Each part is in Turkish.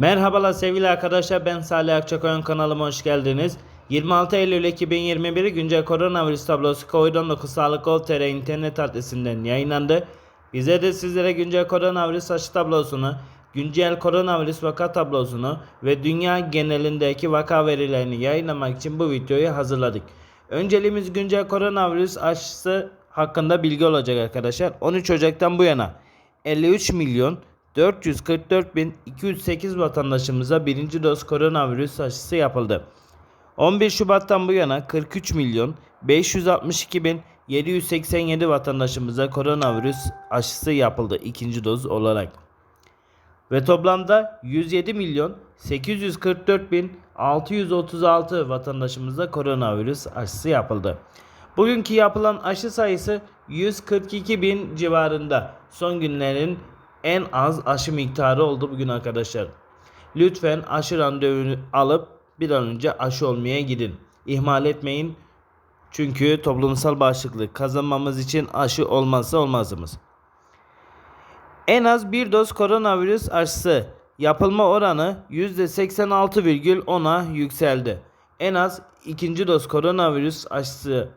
Merhabalar sevgili arkadaşlar ben Salih Akçakoyun kanalıma hoş geldiniz. 26 Eylül 2021 güncel koronavirüs tablosu COVID-19 Sağlık Gov.tr internet adresinden yayınlandı. Bize de sizlere güncel koronavirüs aşı tablosunu, güncel koronavirüs vaka tablosunu ve dünya genelindeki vaka verilerini yayınlamak için bu videoyu hazırladık. Önceliğimiz güncel koronavirüs aşısı hakkında bilgi olacak arkadaşlar. 13 Ocak'tan bu yana 53 milyon 444.208 vatandaşımıza birinci doz koronavirüs aşısı yapıldı. 11 Şubat'tan bu yana 43 milyon 562.787 vatandaşımıza koronavirüs aşısı yapıldı ikinci doz olarak. Ve toplamda 107 milyon 844.636 vatandaşımıza koronavirüs aşısı yapıldı. Bugünkü yapılan aşı sayısı 142 bin civarında. Son günlerin en az aşı miktarı oldu bugün arkadaşlar. Lütfen aşı randevunu alıp bir an önce aşı olmaya gidin. İhmal etmeyin. Çünkü toplumsal bağışıklık kazanmamız için aşı olmazsa olmazımız. En az bir doz koronavirüs aşısı yapılma oranı %86,10'a yükseldi. En az ikinci doz koronavirüs aşısı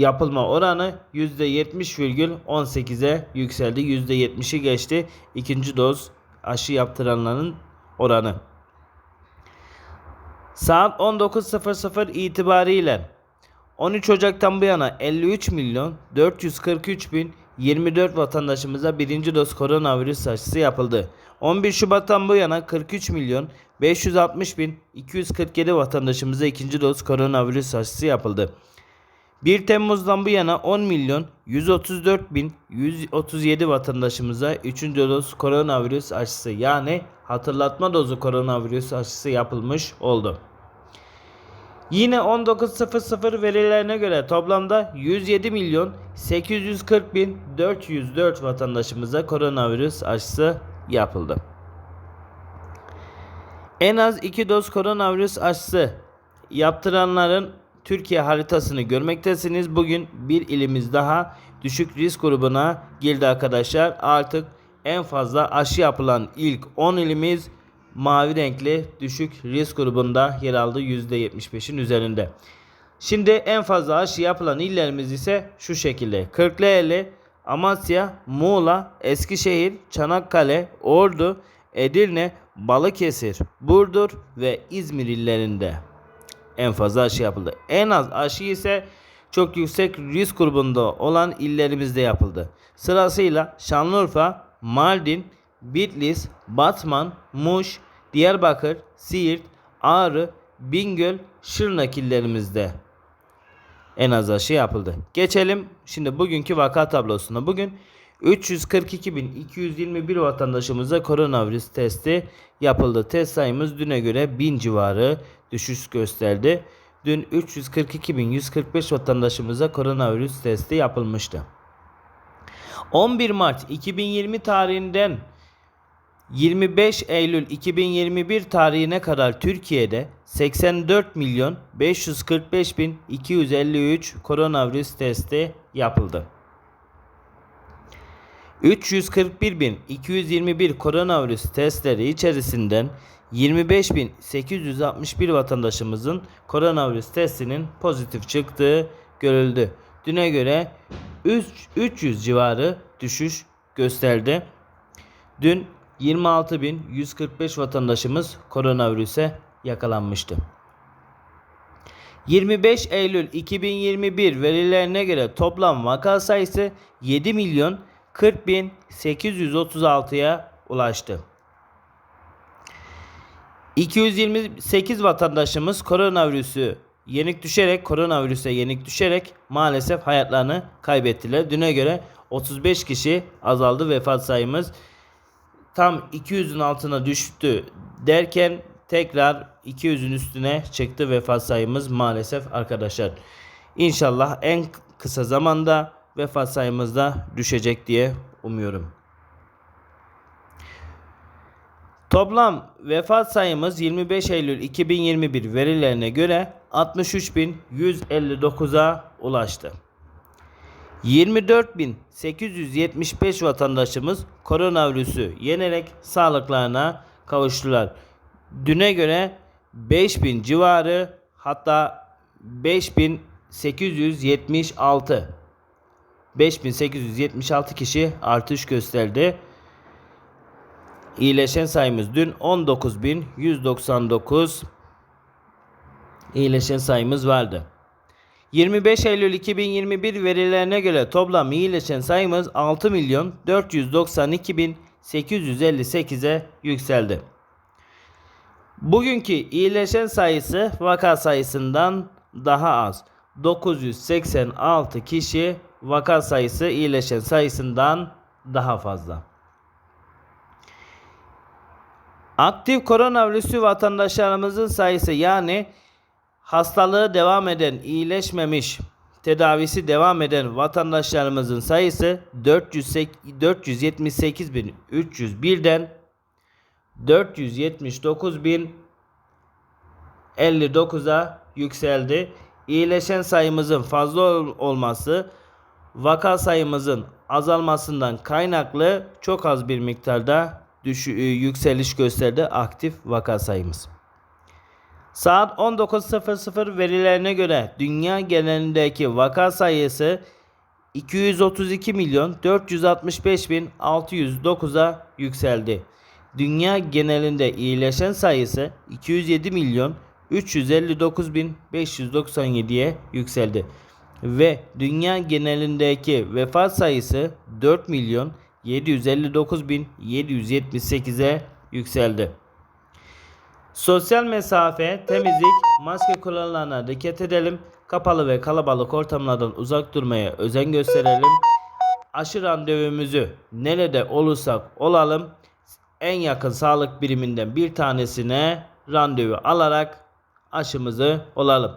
yapılma oranı %70,18'e yükseldi. %70'i geçti. İkinci doz aşı yaptıranların oranı. Saat 19.00 itibariyle 13 Ocak'tan bu yana 53 milyon 443 bin 24 vatandaşımıza birinci doz koronavirüs aşısı yapıldı. 11 Şubat'tan bu yana 43 milyon 560 bin 247 vatandaşımıza ikinci doz koronavirüs aşısı yapıldı. 1 Temmuz'dan bu yana 10 milyon 134 bin 137 vatandaşımıza 3. doz koronavirüs aşısı yani hatırlatma dozu koronavirüs aşısı yapılmış oldu. Yine 19.00 verilerine göre toplamda 107 milyon 840 bin 404 vatandaşımıza koronavirüs aşısı yapıldı. En az 2 doz koronavirüs aşısı yaptıranların Türkiye haritasını görmektesiniz. Bugün bir ilimiz daha düşük risk grubuna girdi arkadaşlar. Artık en fazla aşı yapılan ilk 10 ilimiz mavi renkli düşük risk grubunda yer aldı %75'in üzerinde. Şimdi en fazla aşı yapılan illerimiz ise şu şekilde. Kırklareli, Amasya, Muğla, Eskişehir, Çanakkale, Ordu, Edirne, Balıkesir, Burdur ve İzmir illerinde en fazla aşı yapıldı. En az aşı ise çok yüksek risk grubunda olan illerimizde yapıldı. Sırasıyla Şanlıurfa, Mardin, Bitlis, Batman, Muş, Diyarbakır, Siirt, Ağrı, Bingöl, Şırnak illerimizde en az aşı yapıldı. Geçelim şimdi bugünkü vaka tablosuna. Bugün 342.221 vatandaşımıza koronavirüs testi yapıldı. Test sayımız düne göre 1000 civarı düşüş gösterdi. Dün 342.145 vatandaşımıza koronavirüs testi yapılmıştı. 11 Mart 2020 tarihinden 25 Eylül 2021 tarihine kadar Türkiye'de 84 milyon 545 bin 253 koronavirüs testi yapıldı. 341.221 koronavirüs testleri içerisinden 25.861 vatandaşımızın koronavirüs testinin pozitif çıktığı görüldü. Düne göre 300 civarı düşüş gösterdi. Dün 26.145 vatandaşımız koronavirüse yakalanmıştı. 25 Eylül 2021 verilerine göre toplam vaka sayısı 7 milyon 40.836'ya ulaştı. 228 vatandaşımız koronavirüsü yenik düşerek koronavirüse yenik düşerek maalesef hayatlarını kaybettiler. Düne göre 35 kişi azaldı vefat sayımız. Tam 200'ün altına düştü derken tekrar 200'ün üstüne çıktı vefat sayımız maalesef arkadaşlar. İnşallah en kısa zamanda vefat sayımız da düşecek diye umuyorum. Toplam vefat sayımız 25 Eylül 2021 verilerine göre 63.159'a ulaştı. 24.875 vatandaşımız koronavirüsü yenerek sağlıklarına kavuştular. Düne göre 5000 civarı hatta 5876 5876 kişi artış gösterdi. İyileşen sayımız dün 19199 iyileşen sayımız vardı. 25 Eylül 2021 verilerine göre toplam iyileşen sayımız 6 milyon 492 bin 858'e yükseldi. Bugünkü iyileşen sayısı vaka sayısından daha az. 986 kişi vaka sayısı iyileşen sayısından daha fazla. Aktif koronavirüsü vatandaşlarımızın sayısı yani hastalığı devam eden, iyileşmemiş, tedavisi devam eden vatandaşlarımızın sayısı 478.301'den 479.059'a yükseldi. İyileşen sayımızın fazla ol- olması sayımızın azalmasından kaynaklı çok az bir miktarda düşü- e, yükseliş gösterdi aktif vaka sayımız. Saat 19.00 verilerine göre dünya genelindeki vaka sayısı 232 milyon 465 bin 609'a yükseldi. Dünya genelinde iyileşen sayısı 207 milyon 359 bin 597'ye yükseldi. Ve dünya genelindeki vefat sayısı 4 milyon 759 bin 778'e yükseldi. Sosyal mesafe, temizlik, maske kurallarına dikkat edelim. Kapalı ve kalabalık ortamlardan uzak durmaya özen gösterelim. Aşı randevumuzu nerede olursak olalım en yakın sağlık biriminden bir tanesine randevu alarak aşımızı olalım.